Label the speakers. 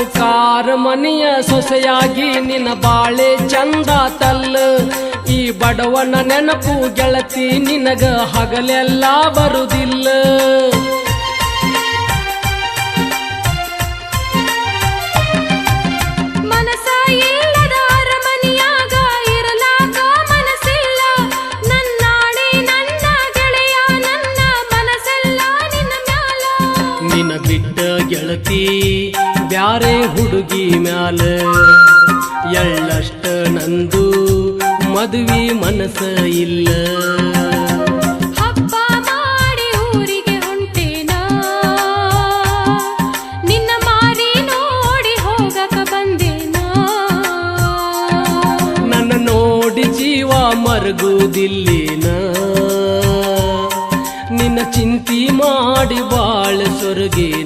Speaker 1: ಸಾಹುಕಾರ ಮನೆಯ ಸೊಸೆಯಾಗಿ ನಿನ್ನ ಬಾಳೆ ಚಂದ ತಲ್ಲ. ಈ ಬಡವನ ನೆನಪು ಗೆಳತಿ ನಿನಗ ಹಗಲೆಲ್ಲ ಬರುದಿಲ್ಲ. ಗೆಳತಿ ಬ್ಯಾರೆ ಹುಡುಗಿ ಮ್ಯಾಲ ಎಳ್ಳಷ್ಟ ನಂದು ಮದುವೆ ಮನಸ್ಸ ಇಲ್ಲ.
Speaker 2: ಹಬ್ಬ ಮಾಡಿ ಊರಿಗೆ ಹೊಂಟೇನ? ನಿನ್ನ ಮಾರಿ ನೋಡಿ ಹೋಗಕ ಬಂದೇನ?
Speaker 1: ನನ್ನ ನೋಡಿ ಜೀವ ಮರಗುವುದಿಲ್ಲಿನ? ನಿನ್ನ ಚಿಂತಿ ಮಾಡಿ ಬಾಳ ಸೊರಗೇನ?